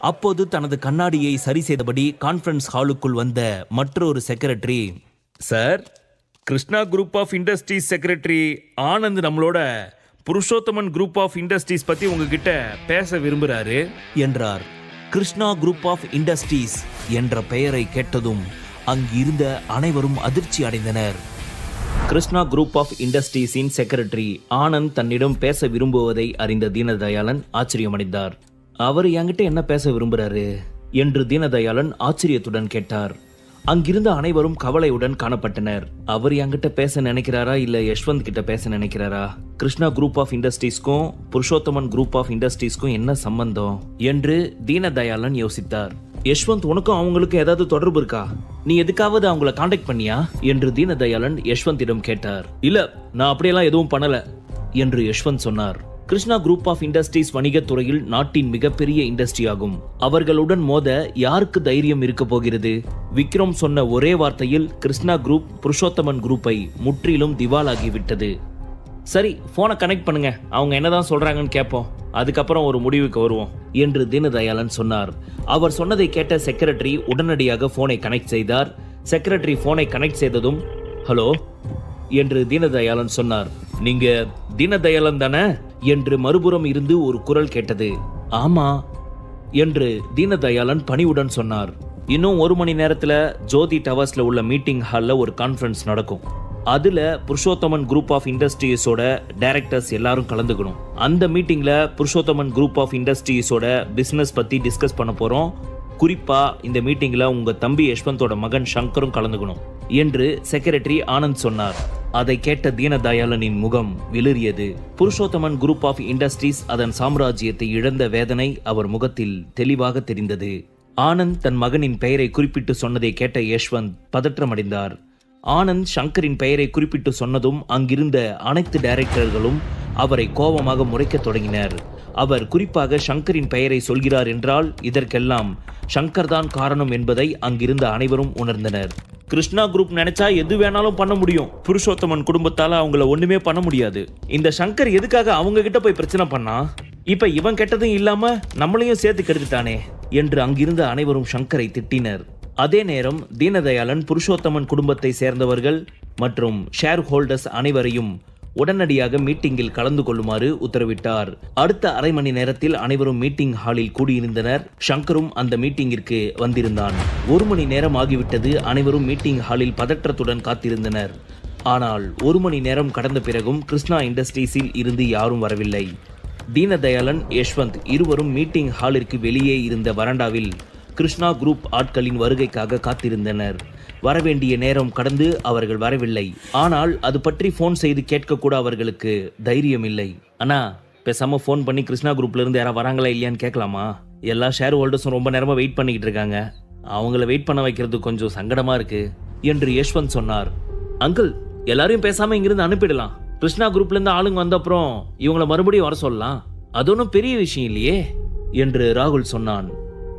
அப்போது தனது கண்ணாடியை சரி செய்தபடி கான்ஃபரன்ஸ் ஹாலுக்குள் வந்த மற்றொரு secretary sir Krishna group of industries secretary Anand நம்மளோட புருஷோத்தமன் குரூப் ஆஃப் இண்டஸ்ட்ரீஸ் பத்தி உங்ககிட்ட பேச விரும்புறாரு என்றார். கிருஷ்ணா குரூப் ஆஃப் இண்டஸ்ட்ரீஸ் என்ற பெயரை கேட்டதும் அங்கிருந்த அனைவரும் அதிர்ச்சி அடைந்தனர். கிருஷ்ணா குரூப் ஆஃப் இண்டஸ்ட்ரீஸின் செக்ரட்டரி ஆனந்த் தன்னிடம் பேச விரும்புவதை அறிந்த தீனதயாளன் ஆச்சரியமடைந்தார். அவர் என்கிட்ட என்ன பேச விரும்புறாரு? என்று தீனதயாளன் ஆச்சரியத்துடன் கேட்டார். அங்கிருந்த அனைவரும் கவலையுடன் காணப்பட்டனர். அவர் என்கிட்ட பேச நினைக்கிறாரா இல்ல யஷ்வந்த் கிட்ட பேச நினைக்கிறாரா? கிருஷ்ணா குரூப் ஆஃப் இண்டஸ்ட்ரீஸ்க்கும் புருஷோத்தமன் குரூப் ஆஃப் இண்டஸ்ட்ரீஸ்க்கும் என்ன சம்பந்தம்? என்று தீனதயாளன் யோசித்தார். யஷ்வந்த் உனக்கும் அவங்களுக்கும் ஏதாவது தொடர்பு இருக்கா? நீ எதுக்காவது அவங்கள காண்டாக்ட் பண்ணியா? என்று தீனதயாளன் யஷ்வந்திடம் கேட்டார். இல்ல நான் அப்படியெல்லாம் எதுவும் பண்ணல என்று யஷ்வந்த் சொன்னார். கிருஷ்ணா குரூப் ஆஃப் இண்டஸ்ட்ரீஸ் வணிகத் துறையில் நாட்டின் மிகப்பெரிய இண்டஸ்ட்ரி ஆகும் அவர்களுடன் மோத யாருக்கு தைரியம் இருக்க போகிறது? விக்ரம் சொன்ன ஒரே வார்த்தையில் கிருஷ்ணா குரூப் புருஷோத்தமன் குரூப்பை முற்றிலும் திவாலாகிவிட்டது. சரி போனை கனெக்ட் பண்ணுங்க. அவங்க என்னதான் சொல்றாங்கன்னு கேட்போம். அதுக்கப்புறம் ஒரு முடிவுக்கு வருவோம் என்று தீனதயாளன் சொன்னார். அவர் சொன்னதை கேட்ட செக்ரட்டரி உடனடியாக போனை கனெக்ட் செய்தார். செக்ரட்டரி போனை கனெக்ட் செய்ததும் ஹலோ? என்று தீனதயாளன் சொன்னார். நீங்க தீனதயாளன் தானே? என்று மறுபுறம் இருந்து ஒரு குரல் கேட்டது. ஆமா என்று தீனதயாளன் பணிவுடன் சொன்னார். இன்னும் ஒரு மணி நேரத்துல ஜோதி டவர்ஸ்ல உள்ள மீட்டிங் ஹால்ல ஒரு கான்ஃபரன்ஸ் நடக்கும். அதுல புருஷோத்தமன் குரூப் ஆஃப் இண்டஸ்ட்ரீஸோட டைரக்டர்ஸ் எல்லாரும் கலந்துக்கணும். அந்த மீட்டிங்ல புருஷோத்தமன் குரூப் ஆஃப் இண்டஸ்ட்ரீஸோட பிசினஸ் பத்தி டிஸ்கஸ் பண்ண போறோம். குறிப்பா இந்த மீட்டிங்ல உங்க தம்பி யஷ்வந்தோட மகன் சங்கரும் கலந்துக்கணும் என்று செக்ரட்டரி ஆனந்த் சொன்னார். அதை கேட்ட தீனதயாளனின் முகம் விளிரியது புருஷோத்தமன் குரூப் ஆஃப் இண்டஸ்ட்ரீஸ் அதன் சாம்ராஜ்யத்தை இழந்த வேதனை அவர் முகத்தில் தெளிவாக தெரிந்தது. ஆனந்த் தன் மகனின் பெயரை குறிப்பிட்டு சொன்னதை கேட்ட யஷ்வந்த் பதற்றமடைந்தார். ஆனந்த் சங்கரின் பெயரை குறிப்பிட்டு சொன்னதும் அங்கிருந்த அனைத்து டைரக்டர்களும் அவரை கோபமாக முறைக்கத் தொடங்கினர். அவர் குறிப்பாக சங்கரின் பெயரை சொல்கிறார் என்றால் இதற்கெல்லாம் சங்கர்தான் காரணம் என்பதை அங்கிருந்த அனைவரும் உணர்ந்தனர். கிருஷ்ணா குரூப் நினைச்சா எது வேணாலும் பண்ண முடியும். புருஷோத்தமன் குடும்பத்தால அவங்கள ஒண்ணுமே பண்ண முடியாது. இந்த சங்கர் எதுக்காக அவங்க கிட்ட போய் பிரச்சனை பண்ணா? இப்ப இவன் கெட்டதும் இல்லாம நம்மளையும் சேர்த்து கெடுத்துட்டானே என்று அங்கிருந்த அனைவரும் சங்கரை திட்டினர். அதே நேரம் தீனதயாளன் புருஷோத்தமன் குடும்பத்தை சேர்ந்தவர்கள் மற்றும் ஷேர் ஹோல்டர்ஸ் அனைவரையும் உடனடியாக மீட்டிங்கில் கலந்து கொள்ளுமாறு உத்தரவிட்டார். அடுத்த அரை மணி நேரத்தில் அனைவரும் மீட்டிங் ஹாலில் கூடியிருந்தனர். சங்கரும் அந்த மீட்டிங்கிற்கு வந்திருந்தான். ஒரு மணி நேரம் ஆகிவிட்டது அனைவரும் மீட்டிங் ஹாலில் பதற்றத்துடன் காத்திருந்தனர். ஆனால் ஒரு மணி நேரம் கடந்த பிறகும் கிருஷ்ணா இண்டஸ்ட்ரீஸில் இருந்து யாரும் வரவில்லை. தீனதயாளன் யஷ்வந்த் இருவரும் மீட்டிங் ஹாலிற்கு வெளியே இருந்த வராண்டாவில் கிருஷ்ணா குரூப் ஆட்களின் வருகைக்காக காத்திருந்தனர். வரவேண்டிய நேரம் கடந்து அவர்கள் வரவில்லை. ஆனால் அது பற்றி ஃபோன் செய்து கேட்க கூட அவர்களுக்கு தைரியம் இல்லை அண்ணா பேசாம ஃபோன் பண்ணி கிருஷ்ணா குரூப்ல இருந்து யாரா வராங்களா இல்லையான்னு கேட்கலாமா? எல்லா ஷேர் ஹோல்டர்ஸும் ரொம்ப நேரமா வெயிட் பண்ணிக்கிட்டு இருக்காங்க. அவங்கள வெயிட் பண்ண வைக்கிறது கொஞ்சம் சங்கடமா இருக்கு என்று யஷ்வந்த் சொன்னார். அங்கிள் எல்லாரையும் பேசாம இங்கிருந்து அனுப்பிடலாம். கிருஷ்ணா குரூப்ல இருந்து ஆளுங்க வந்த அப்புறம் இவங்கள மறுபடியும் வர சொல்லலாம். அது ஒன்றும் பெரிய விஷயம் இல்லையே என்று ராகுல் சொன்னான்.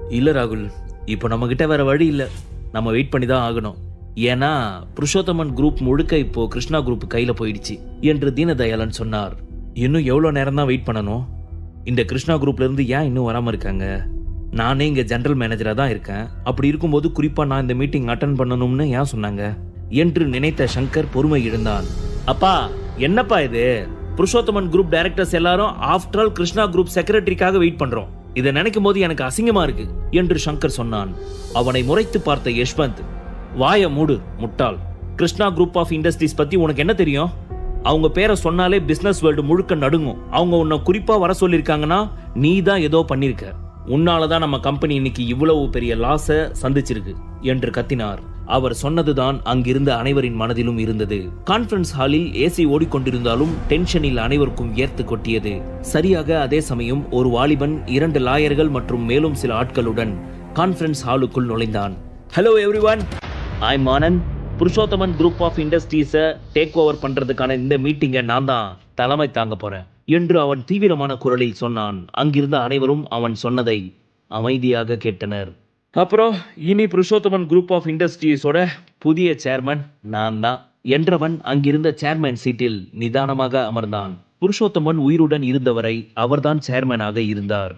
இல்ல ராகுல் இப்போ நம்ம கிட்ட வேற வழி இல்லை. நம்ம வெயிட் பண்ணி தான் ஆகணும். ஏன்னா புருஷோத்தமன் குரூப் முழுக்க இப்போ கிருஷ்ணா குரூப் கையில போயிடுச்சு என்று தீனதயாளன் சொன்னார். இன்னும் எவ்வளோ நேரம் தான் வெயிட் பண்ணணும்? இந்த கிருஷ்ணா குரூப்ல இருந்து ஏன் இன்னும் வராமல் இருக்காங்க? நானே இங்கே ஜென்ரல் மேனேஜராக தான் இருக்கேன். அப்படி இருக்கும்போது குறிப்பா நான் இந்த மீட்டிங் அட்டன் பண்ணணும்னு ஏன் சொன்னாங்க? என்று நினைத்த சங்கர் பொறுமை இருந்தான் அப்பா என்னப்பா இது? புருஷோத்தமன் குரூப் டைரக்டர்ஸ் எல்லாரும் ஆஃப்டர் ஆல் கிருஷ்ணா குரூப் செக்ரட்டரிக்காக வெயிட் பண்றோம். இதை நினைக்கும் போது எனக்கு அசிங்கமா இருக்கு என்று சங்கர் சொன்னான். அவனை முறைத்து பார்த்த யஷ்வந்த் வாய மூடு முட்டாள். கிருஷ்ணா குரூப் ஆஃப் இண்டஸ்ட்ரீஸ் பத்தி உனக்கு என்ன தெரியும்? அவங்க பேரை சொன்னாலே பிசினஸ் வேர்ல்டு முழுக்க நடுங்கும். அவங்க உன்னை குறிப்பா வர சொல்லியிருக்காங்கன்னா நீ தான் ஏதோ பண்ணிருக்க உன்னால தான் நம்ம கம்பெனி இன்னைக்கு இவ்வளவு பெரிய லாஸை சந்திச்சிருக்கு என்று கத்தினார். அவர் சொன்னதுதான் அங்கிருந்த அனைவரின் மனதிலும் இருந்தது. கான்ஃபரன்ஸ் ஹாலில் ஏசி ஓடிக்கொண்டிருந்தாலும் டென்ஷனில் அனைவருக்கும் ஏர்த்து கொட்டியது. சரியாக அதே சமயம் ஒரு வாலிபன் இரண்டு லாயர்கள் மற்றும் மேலும் சில ஆட்களுடன் கான்ஃபரன்ஸ் ஹாலுக்குள் நுழைந்தான். Hello everyone I Anand Purushothaman group of இண்டஸ்ட்ரீஸை take over பண்ணுறதுக்கான இந்த மீட்டிங்கை நான் தான் தலைமை தாங்க போகிறேன் என்று அவன் தீவிரமான குரலில் சொன்னான். அங்கிருந்த அனைவரும் அவன் சொன்னதை அமைதியாக கேட்டனர். அப்புறம் இனி புருஷோத்தமன் குரூப் ஆஃப் இண்டஸ்ட்ரீஸோட புதிய சேர்மன் நான் தான் என்றவன் அங்கிருந்த சேர்மன் சீட்டில் நிதானமாக அமர்ந்தான். புருஷோத்தமன் உயிருடன் இருந்தவரை அவர்தான் சேர்மனாக இருந்தார்.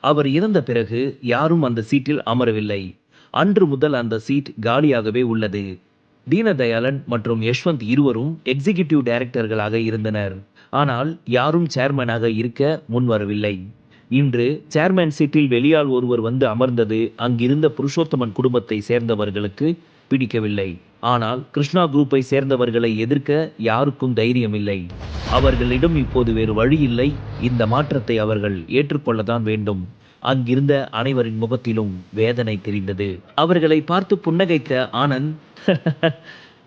அவர் இறந்த பிறகு யாரும் அந்த சீட்டில் அமரவில்லை. அன்று முதல் அந்த சீட் காலியாகவே உள்ளது. தீனதயாளன் மற்றும் யஷ்வந்த் இருவரும் எக்ஸிகியூட்டிவ் டைரக்டர்களாக இருந்தனர். ஆனால் யாரும் சேர்மனாக இருக்க முன்வரவில்லை. இன்று சேர்மேன் சீட்டில் வெளியால் ஒருவர் வந்து அமர்ந்தது அங்கிருந்த புருஷோத்தமன் குடும்பத்தை சேர்ந்தவர்களுக்கு பிடிக்கவில்லை. ஆனால் கிருஷ்ணா குரூப்பை சேர்ந்தவர்களை எதிர்க்க யாருக்கும் தைரியமில்லை. அவர்களிடம் இப்போது வேறு வழி இல்லை. இந்த மாற்றத்தை அவர்கள் ஏற்றுக்கொள்ளத்தான் வேண்டும். அங்கிருந்த அனைவரின் முகத்திலும் வேதனை தெரிந்தது. அவர்களை பார்த்து புன்னகைத்த ஆனந்த்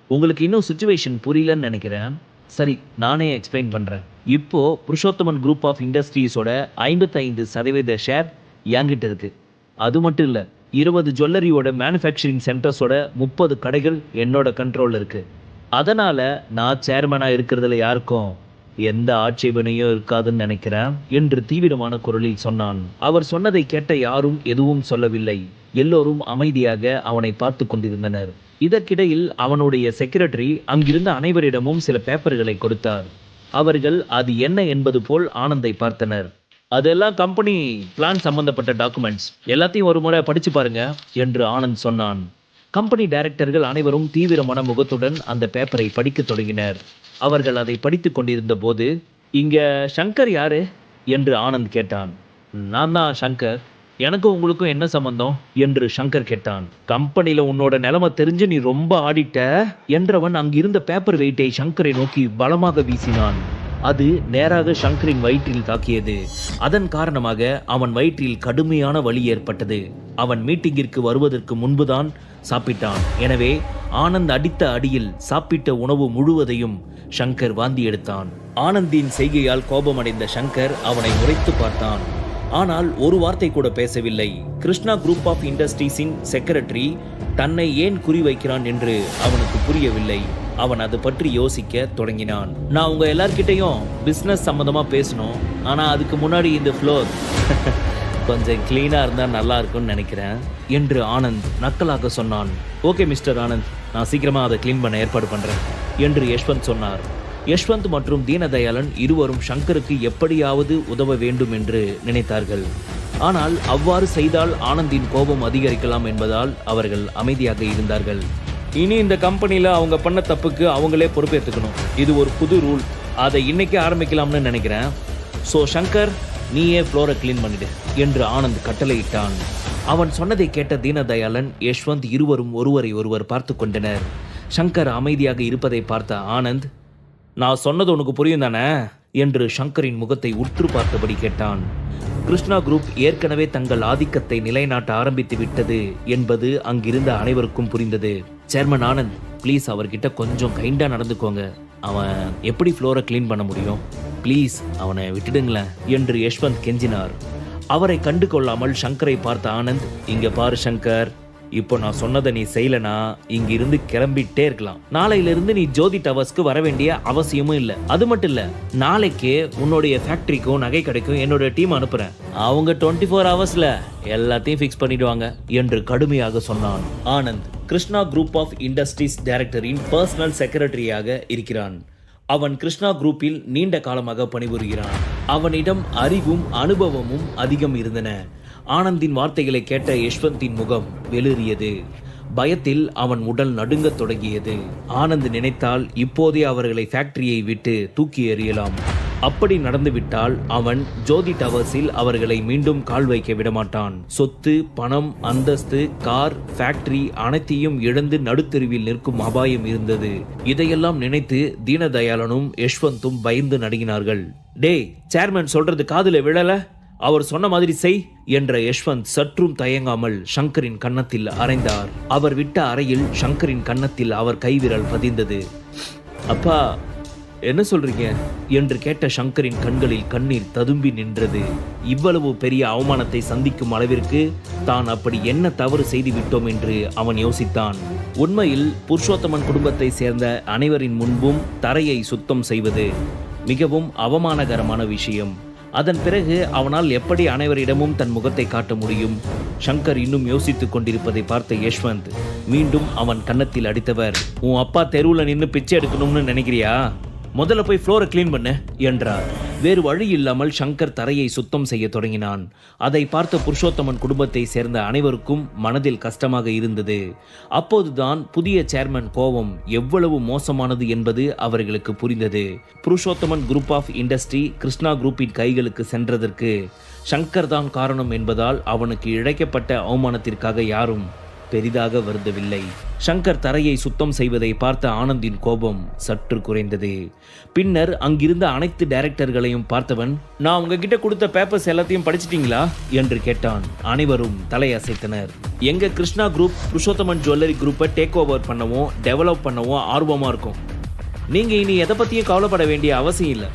உங்களுக்கு இன்னும் சுச்சுவேஷன் புரியலன்னு நினைக்கிறேன். சரி நானே எக்ஸ்பிளைன் பண்ணுறேன் இப்போது புருஷோத்தமன் குரூப் ஆஃப் இண்டஸ்ட்ரீஸோட ஐம்பத்தைந்து சதவீத ஷேர் என்கிட்ட இருக்கு. அது மட்டும் இல்லை இருபது ஜுவல்லரியோட மேனுஃபேக்சரிங் சென்டர்ஸோட முப்பது கடைகள் என்னோட கண்ட்ரோலில் இருக்குது அதனால் நான் சேர்மனாக இருக்கிறதுல யாருக்கும் எந்த ஆட்சேபனையும் இருக்காதுன்னு நினைக்கிறேன் என்று தீவிரமான குரலில் சொன்னான். அவர் சொன்னதை கேட்ட யாரும் எதுவும் சொல்லவில்லை. எல்லோரும் அமைதியாக அவனை பார்த்து கொண்டிருந்தனர். இதற்கிடையில் அவனுடைய செக்ரட்டரி அங்கிருந்த அனைவரிடமும் சில பேப்பர்களை கொடுத்தார். அவர்கள் அது என்ன என்பது போல் ஆனந்தை பார்த்தனர். அதெல்லாம் கம்பெனி பிளான் சம்பந்தப்பட்ட டாக்குமெண்ட்ஸ் எல்லாத்தையும் ஒரு முறை படிச்சு பாருங்க என்று ஆனந்த் சொன்னான். கம்பெனி டைரக்டர்கள் அனைவரும் தீவிரமான முகத்துடன் அந்த பேப்பரை படிக்கத் தொடங்கினர். அவர்கள் அதை படித்துக் கொண்டிருந்த போது இங்க சங்கர் யாரு? என்று ஆனந்த் கேட்டான். நான் தான் சங்கர். எனக்கும் உங்களுக்கும் என்ன சம்பந்தம்? என்று சங்கர் கேட்டான். கம்பெனில உன்னோட நிலைமை தெரிஞ்சு நீ ரொம்ப ஆடிட்ட என்றவன் அங்கிருந்த பேப்பர் வெயிட்டை சங்கரை நோக்கி பலமாக வீசினான். அது நேராக சங்கரின் வயிற்றில் தாக்கியது. அதன் காரணமாக அவன் வயிற்றில் கடுமையான வலி ஏற்பட்டது. அவன் மீட்டிங்கிற்கு வருவதற்கு முன்புதான் சாப்பிட்டான். எனவே ஆனந்த் அடித்த அடியில் சாப்பிட்ட உணவு முழுவதையும் சங்கர் வாந்தி எடுத்தான். ஆனந்தின் செய்கையால் கோபமடைந்த சங்கர் அவனை முறைத்து பார்த்தான். ஆனால் ஒரு வார்த்தை கூட பேசவில்லை. கிருஷ்ணா குரூப் ஆஃப் இண்டஸ்ட்ரீஸின் செக்ரட்டரி தன்னை ஏன் குறிவைக்கிறான் என்று அவனுக்கு புரியவில்லை. அவன் அது பற்றி யோசிக்க தொடங்கினான். நான் உங்க எல்லார்கிட்டையும் பிஸ்னஸ் சம்மந்தமா பேசணும். ஆனா அதுக்கு முன்னாடி இந்த ஃப்ளோர் கொஞ்சம் க்ளீனாக இருந்தால் நல்லா இருக்கும்னு நினைக்கிறேன் என்று ஆனந்த் நக்கலாக சொன்னான். ஓகே மிஸ்டர் ஆனந்த் நான் சீக்கிரமாக அதை க்ளீன் பண்ண ஏற்பாடு பண்ணுறேன் என்று யஷ்வந்த் சொன்னார். யஷ்வந்த் மற்றும் தீனதயாளன் இருவரும் சங்கருக்கு எப்படியாவது உதவ வேண்டும் என்று நினைத்தார்கள். ஆனால் அவ்வாறு செய்தால் ஆனந்தின் கோபம் அதிகரிக்கலாம் என்பதால் அவர்கள் அமைதியாக இருந்தார்கள். இனி இந்த கம்பெனியில் அவங்க பண்ண தப்புக்கு அவங்களே பொறுப்பேற்றுக்கணும் இது ஒரு புது ரூல். அதை இன்னைக்கு ஆரம்பிக்கலாம்னு நினைக்கிறேன். ஸோ சங்கர் நீயே ஃப்ளோரை க்ளீன் பண்ணிடு என்று ஆனந்த் கட்டளையிட்டான். அவன் சொன்னதை கேட்ட தீனதயாளன் யஷ்வந்த் இருவரும் ஒருவரை ஒருவர் பார்த்து கொண்டனர். சங்கர் அமைதியாக இருப்பதை பார்த்த ஆனந்த் நான் சொன்னது உனக்கு புரியும் தானே? என்று சங்கரின் முகத்தை உற்று பார்த்தபடி கேட்டான். கிருஷ்ணா குரூப் ஏற்கனவே தங்கள் ஆதிக்கத்தை நிலைநாட்ட ஆரம்பித்து விட்டது என்பது அங்கிருந்த அனைவருக்கும் புரிந்தது. சேர்மன் ஆனந்த் ப்ளீஸ் அவர்கிட்ட கொஞ்சம் கைண்டாக நடந்துக்கோங்க. அவன் எப்படி ஃப்ளோரை க்ளீன் பண்ண முடியும்? ப்ளீஸ் அவனை விட்டுடுங்களேன் என்று யஷ்வந்த் கெஞ்சினார். அவரை கண்டு கொள்ளாமல் சங்கரை பார்த்த ஆனந்த் இங்கே பாரு சங்கர் இப்போ நான் சொன்னதை நீ செய்யலனா இங்க இருந்து கிளம்பிட்டே இருக்கலாம். நாளையில இருந்து நீ ஜோதி டவர்ஸ்க்கு வர வேண்டிய அவசியமும் இல்ல. அது மட்டும் இல்ல நாளைக்கே உன்னுடைய ஃபேக்டரிக்கும் நகை கடைக்கும் என்னோட டீம் அனுப்புறேன். அவங்க டுவெண்ட்டி ஃபோர் ஹவர்ஸ்ல எல்லாத்தையும் ஃபிக்ஸ் பண்ணிடுவாங்க என்று கடுமையாக சொன்னான் Anand. Krishna group of industries டைரக்டரின் personal செக்ரட்டரியாக இருக்கிறான். அவன் கிருஷ்ணா குரூப்பில் நீண்ட காலமாக பணிபுரிகிறான். அவனிடம் அறிவும் அனுபவமும் அதிகம் இருந்தன. ஆனந்தின் வார்த்தைகளை கேட்ட யஷ்வந்தின் முகம் வெளிறியது பயத்தில் அவன் உடல் நடுங்கத் தொடங்கியது. ஆனந்த் நினைத்தால் இப்போதே அவர்களை ஃபேக்டரியை விட்டு தூக்கி எறியலாம். அப்படி நடந்துவிட்டால் அவன் ஜோதி டவர்ஸில் அவர்களை மீண்டும் கால் வைக்க விடமாட்டான். சொத்து பணம் அந்தஸ்து கார் ஃபேக்டரி அனைத்தையும் இழந்து நடுத்தெருவில் நிற்கும் அபாயம் இருந்தது. இதையெல்லாம் நினைத்து தீனதயாளனும் யஷ்வந்தும் பயந்து நடுங்கினார்கள். டேய் சேர்மன் சொல்றது காதுல விழல? அவர் சொன்ன மாதிரி செய் என்ற யஷ்வந்த் சற்றும் தயங்காமல் சங்கரின் கன்னத்தில் அறைந்தார். அவர் விட்ட அறையில் சங்கரின் கன்னத்தில் அவர் கைவிரல் பதிந்தது. அப்பா என்ன சொல்றீங்க? என்று கேட்ட சங்கரின் கண்களில் கண்ணீர் ததும்பி நின்றது. இவ்வளவு பெரிய அவமானத்தை சந்திக்கும் அளவிற்கு தான் அப்படி என்ன தவறு செய்து விட்டோம் என்று அவன் யோசித்தான். உண்மையில் புருஷோத்தமன் குடும்பத்தை சேர்ந்த அனைவரின் முன்பும் தரையை சுத்தம் செய்வது மிகவும் அவமானகரமான விஷயம். அதன் பிறகு அவனால் எப்படி அனைவரிடமும் தன் முகத்தை காட்ட முடியும்? சங்கர் இன்னும் யோசித்துக் கொண்டிருப்பதை பார்த்த யஷ்வந்த் மீண்டும் அவன் கன்னத்தில் அடித்தவர். உன் அப்பா தெருவில் நின்று பிச்சை எடுக்கணும்னு நினைக்கிறியா? முதல்ல போய் ஃப்ளோரை க்ளீன் பண்ணு என்றார். வேறு வழி இல்லாமல் சங்கர் தரையை சுத்தம் செய்ய தொடங்கினான். அதை பார்த்த புருஷோத்தமன் குடும்பத்தை சேர்ந்த அனைவருக்கும் மனதில் கஷ்டமாக இருந்தது. அப்போதுதான் புதிய சேர்மன் கோவம் எவ்வளவு மோசமானது என்பது அவர்களுக்கு புரிந்தது. Purushothaman group of industry Krishna குரூப்பின் கைகளுக்கு சென்றதற்கு சங்கர் தான் காரணம் என்பதால் அவனுக்கு இழைக்கப்பட்ட அவமானத்திற்காக யாரும் பெரிதாக வருந்தவில்லை. சங்கர் தரையை சுத்தம் செய்வதை பார்த்த ஆனந்தின் கோபம் சற்று குறைந்தது. பின்னர் அங்கிருந்த அனைத்து டைரக்டர்களையும் பார்த்தவன் நான் உங்ககிட்ட கொடுத்த பேப்பர்ஸ் எல்லாத்தையும் படிச்சிட்டீங்களா? என்று கேட்டான். அனைவரும் தலையசைத்தனர். எங்க கிருஷ்ணா குரூப் புருஷோத்தமன் ஜுவல்லரி குரூப்பை டேக் ஓவர் பண்ணவும் டெவலப் பண்ணவும் ஆர்வமா இருக்கும். நீங்க இனி எதை பத்தியும் கவலைப்பட வேண்டிய அவசியம் இல்லை.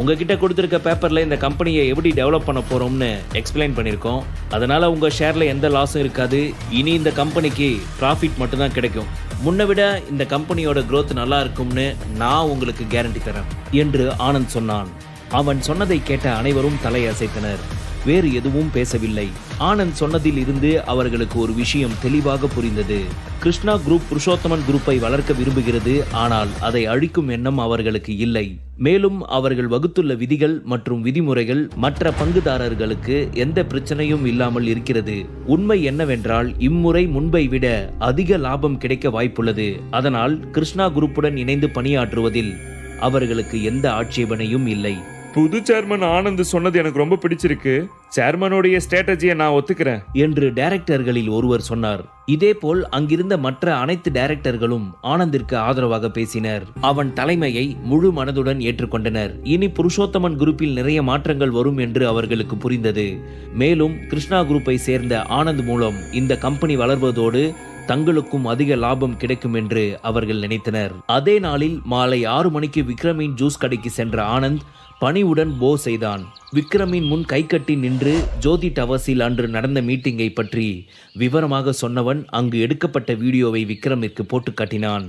உங்ககிட்ட கொடுத்துருக்க பேப்பரில் இந்த கம்பெனியை எப்படி டெவலப் பண்ண போகிறோம்னு எக்ஸ்பிளைன் பண்ணியிருக்கோம் அதனால் உங்கள் ஷேரில் எந்த லாஸும் இருக்காது. இனி இந்த கம்பெனிக்கு ப்ராஃபிட் மட்டும்தான் கிடைக்கும். முன்னை விட இந்த கம்பெனியோட க்ரோத் நல்லா இருக்கும்னு நான் உங்களுக்கு கேரண்டி தரேன் என்று ஆனந்த் சொன்னான். அவன் சொன்னதை கேட்ட அனைவரும் தலையசைத்தனர். வேறு எதுவும் பேசவில்லை. ஆனந்த் சொன்னதில் இருந்து அவர்களுக்கு ஒரு விஷயம் தெளிவாக புரிந்தது. கிருஷ்ணா குரூப் புருஷோத்தமன் குரூப்பை வளர்க்க விரும்புகிறது ஆனால் அதை அழிக்கும் எண்ணம் அவர்களுக்கு இல்லை. மேலும் அவர்கள் வகுத்துள்ள விதிகள் மற்றும் விதிமுறைகள் மற்ற பங்குதாரர்களுக்கு எந்த பிரச்சனையும் இல்லாமல் இருக்கிறது. உண்மை என்னவென்றால் இம்முறை முன்பை விட அதிக லாபம் கிடைக்க வாய்ப்புள்ளது. அதனால் கிருஷ்ணா குரூப்புடன் இணைந்து பணியாற்றுவதில் அவர்களுக்கு எந்த ஆட்சேபனையும் இல்லை. புது சேர்மன் ஆனந்த் சொன்னது எனக்கு ரொம்ப பிடிச்சிருக்கு. சேர்மனுடைய ஸ்ட்ராட்டஜியை நான் ஒத்துக்கிறேன். என்று டைரக்டர்களில் ஒருவர் சொன்னார். இதேபோல் அங்கிருந்த மற்ற அனைத்து டைரக்டர்களும் ஆனந்திற்கு ஆதரவாக பேசினர். அவன் தலைமையை முழு மனதுடன் ஏற்றுக்கொண்டனர். இனி புருஷோத்தமன் குரூப்பில் நிறைய மாற்றங்கள் வரும் என்று அவர்களுக்கு புரிந்தது. மேலும் கிருஷ்ணா குரூப்பை சேர்ந்த ஆனந்த் மூலம் இந்த கம்பெனி வளர்வதோடு தங்களுக்கும் அதிக லாபம் கிடைக்கும் என்று அவர்கள் நினைத்தனர். அதே நாளில் மாலை ஆறு மணிக்கு விக்ரமின் ஜூஸ் கடைக்கு சென்ற ஆனந்த் பணிவுடன் போ செய்தான். விக்ரமின் முன் கைகட்டி நின்று ஜோதி டவர்ஸில் அன்று நடந்த மீட்டிங்கை பற்றி விவரமாக சொன்னவன் அங்கு எடுக்கப்பட்ட வீடியோவை விக்ரமிற்கு போட்டு காட்டினான்.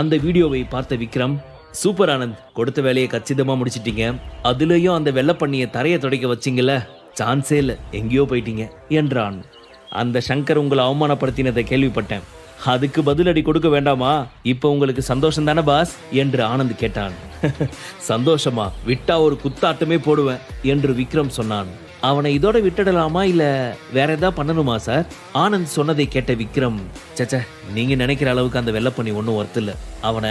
அந்த வீடியோவை பார்த்த விக்ரம் சூப்பர் ஆனந்த் கொடுத்த வேலையை கச்சிதமாக முடிச்சிட்டீங்க. அதுலேயும் அந்த வெள்ளப்பண்ணியை தரையை துடைக்க வச்சிங்கள சான்ஸே இல்லை. எங்கேயோ போயிட்டீங்க என்றான். அந்த சங்கர் உங்களை அவமானப்படுத்தினதை கேள்விப்பட்டேன். அதுக்கு பதிலடி கொடுக்க வேண்டாமா? இப்போ உங்களுக்கு சந்தோஷம் தானே பாஸ்? என்று ஆனந்த் கேட்டான். சந்தோஷமா? விட்டா ஒரு குத்தாட்டமே போடுவேன் என்று விக்ரம் சொன்னான். அவனை இதோட விட்டுடலாமா இல்ல வேற ஏதாவது பண்ணணுமா சார்? ஆனந்த் சொன்னதை கேட்ட விக்ரம் சச்ச நீங்க நினைக்கிற அளவுக்கு அந்த வெள்ளப்பண்ணி ஒன்றும் ஒர்த்து இல்ல. அவனை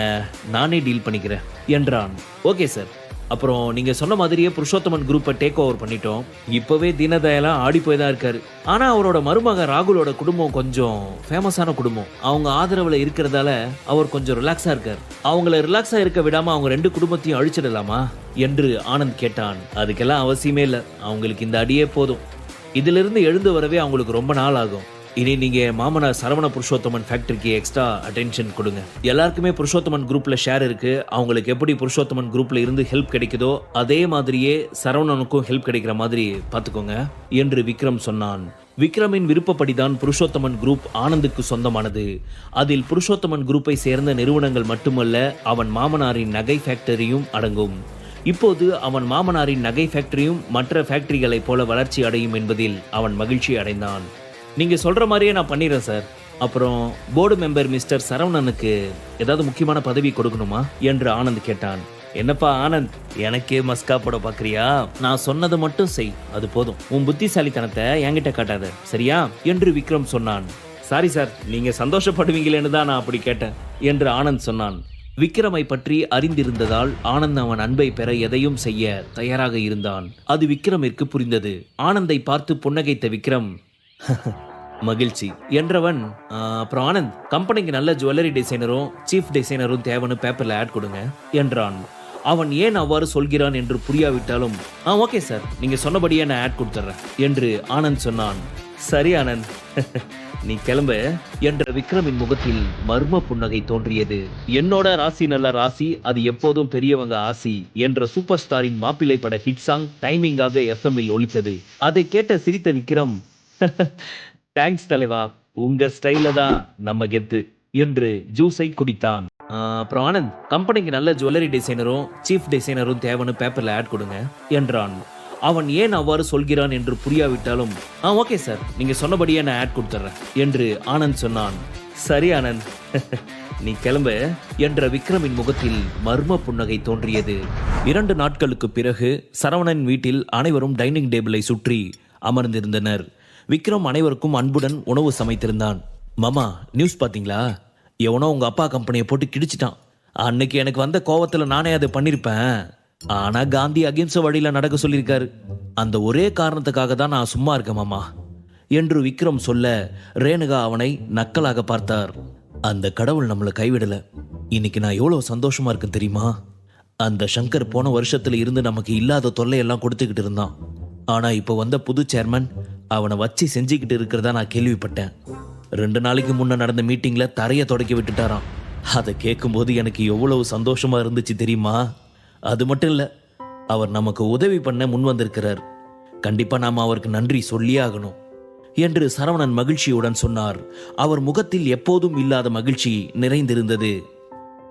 நானே டீல் பண்ணிக்கிறேன் என்றான். ஓகே சார் அப்புறம் நீங்க சொன்ன மாதிரியே புருஷோத்தமன் குரூப்பை டேக் ஓவர் பண்ணிட்டோம். இப்பவே தீனதயாலாம் ஆடி போய் தான் இருக்காரு. ஆனா அவரோட மருமக ராகுலோட குடும்பம் கொஞ்சம் ஃபேமஸான குடும்பம். அவங்க ஆதரவுல இருக்கிறதால அவர் கொஞ்சம் ரிலாக்ஸா இருக்கார். அவங்கள ரிலாக்ஸா இருக்க விடாம அவங்க ரெண்டு குடும்பத்தையும் அழிச்சிடலாமா? என்று ஆனந்த் கேட்டான். அதுக்கெல்லாம் அவசியமே இல்லை. அவங்களுக்கு இந்த அடியே போதும். இதிலிருந்து எழுந்து வரவே அவங்களுக்கு ரொம்ப நாள் ஆகும். இனி நீங்கள் மாமனார் சரவண புருஷோத்தமன் ஃபேக்டரிக்கு எக்ஸ்ட்ரா அட்டென்ஷன் கொடுங்க. எல்லாருக்குமே புருஷோத்தமன் குரூப்பில் ஷேர் இருக்குது அவங்களுக்கு எப்படி புருஷோத்தமன் குரூப்பில் இருந்து ஹெல்ப் கிடைக்குதோ அதே மாதிரியே சரவணனுக்கும் ஹெல்ப் கிடைக்கிற மாதிரி பார்த்துக்கோங்க. என்று விக்ரம் சொன்னான். விக்ரமின் விருப்பப்படிதான் புருஷோத்தமன் குரூப் ஆனந்துக்கு சொந்தமானது. அதில் புருஷோத்தமன் குரூப்பை சேர்ந்த நிறுவனங்கள் மட்டுமல்ல அவன் மாமனாரின் நகை ஃபேக்டரியும் அடங்கும். இப்போது அவன் மாமனாரின் நகை ஃபேக்டரியும் மற்ற ஃபேக்டரிகளைப் போல வளர்ச்சி அடையும் என்பதில் அவன் மகிழ்ச்சி அடைந்தான். நீங்கள் சொல்கிற மாதிரியே நான் பண்ணிடுறேன் சார். அப்புறம் போர்டு மெம்பர் மிஸ்டர் சரவணனுக்கு ஏதாவது முக்கியமான பதவி கொடுக்கணுமா? என்று ஆனந்த் கேட்டான். என்னப்பா ஆனந்த் எனக்கே மஸ்கா போட பாக்குறியா? நான் சொன்னதை மட்டும் செய் அது போதும். உன் புத்திசாலித்தனத்தை என்கிட்ட காட்டாத சரியா? என்று விக்ரம் சொன்னான். சாரி சார் நீங்க சந்தோஷப்படுவீங்களேன்னு தான் நான் அப்படி கேட்டேன் என்று ஆனந்த் சொன்னான். விக்ரமை பற்றி அறிந்திருந்ததால் ஆனந்த் அவன் அன்பை பெற எதையும் செய்ய தயாராக இருந்தான். அது விக்ரமிற்கு புரிந்தது. ஆனந்தை பார்த்து புன்னகைத்த விக்ரம் மகிழ்ச்சி. என்றவன் அப்புறம் ஆனந்த் கம்பெனிக்கு நல்ல ஜுவல்லரி டிசைனரும் சீஃப் டிசைனரும் தேவைன்னு பேப்பரில் ஆட் கொடுங்க என்றான். அவன் ஏன் அவ்வாறு சொல்கிறான் என்று புரியாவிட்டாலும் ஆ ஓகே சார் நீங்கள் சொன்னபடியே நான் ஆட் கொடுத்துட்றேன் என்று ஆனந்த் சொன்னான். சரி ஆனந்த் நீ கிளம்பு என்ற விக்ரமின் முகத்தில் மர்ம புன்னகை தோன்றியது. என்னோட ராசி நல்ல ராசி அது எப்போதும் பெரியவங்க ஆசி என்ற சூப்பர் ஸ்டாரின் மாப்பிள்ளை பட ஹிட் சாங் டைமிங்காக எஃப்எம்மில் ஒலித்தது. அதை கேட்ட சிரித்த விக்ரம் தேங்க்ஸ் தலைவா. உங்க ஸ்டைல தான் நம்ம கெத்து. என்று ஜூஸை குடித்தான். அப்புறம் ஆனந்த் கம்பெனிக்கு நல்ல ஜுவல்லரி டிசைனரும் சீஃப் டிசைனரும் தேவைன்னு பேப்பர்ல ஆட் கொடுங்க என்றான். அவன் ஏன் அவ்வாறு சொல்கிறான் என்று புரியாவிட்டாலும் ஆ ஓகே சார் நீங்க சொன்னபடியே நான் ஆட் கொடுத்துட்றேன் என்று ஆனந்த் சொன்னான். சரி ஆனந்த். நீ கிளம்பு என்ற விக்ரமின் முகத்தில் மர்ம புன்னகை தோன்றியது. இரண்டு நாட்களுக்கு பிறகு சரவணன் வீட்டில் அனைவரும் டைனிங் டேபிளை சுற்றி அமர்ந்திருந்தனர். விக்ரம் அனைவருக்கும் அன்புடன் உணவு சமைத்திருந்தான். மாமா நியூஸ் பார்த்தீங்களா? எவனோ உங்க அப்பா கம்பெனியை போட்டு கிடிச்சிட்டான். அன்னைக்கு எனக்கு வந்த கோவத்துல நானே அதை பண்ணிருப்பேன். ஆனா காந்தி அகிம்சை வழியில நடக்க சொல்லியிருக்காரு. அந்த ஒரே காரணத்துக்காக தான் நான் சும்மா இருக்கேன் மாமா. என்று விக்ரம் சொல்ல ரேணுகா அவனை நக்கலாக பார்த்தார். அந்த கடவுள் நம்மளை கைவிடல. இன்னைக்கு நான் எவ்வளவு சந்தோஷமா இருக்கேன் தெரியுமா? அந்த சங்கர் போன வருஷத்துல இருந்து நமக்கு இல்லாத தொல்லையெல்லாம் கொடுத்துக்கிட்டு இருந்தான். ஆனால் இப்போ வந்த புது சேர்மன் அவனை வச்சு செஞ்சுக்கிட்டு இருக்கிறதா நான் கேள்விப்பட்டேன். ரெண்டு நாளைக்கு முன்னே நடந்த மீட்டிங்கில் தரையை தொடக்கி விட்டுட்டாராம். அதை கேட்கும்போது எனக்கு எவ்வளவு சந்தோஷமாக இருந்துச்சு தெரியுமா? அது மட்டும் இல்லை அவர் நமக்கு உதவி பண்ண முன் வந்திருக்கிறார். கண்டிப்பாக நாம் அவருக்கு நன்றி சொல்லியே ஆகணும். என்று சரவணன் மகிழ்ச்சியுடன் சொன்னார். அவர் முகத்தில் எப்போதும் இல்லாத மகிழ்ச்சி நிறைந்திருந்தது.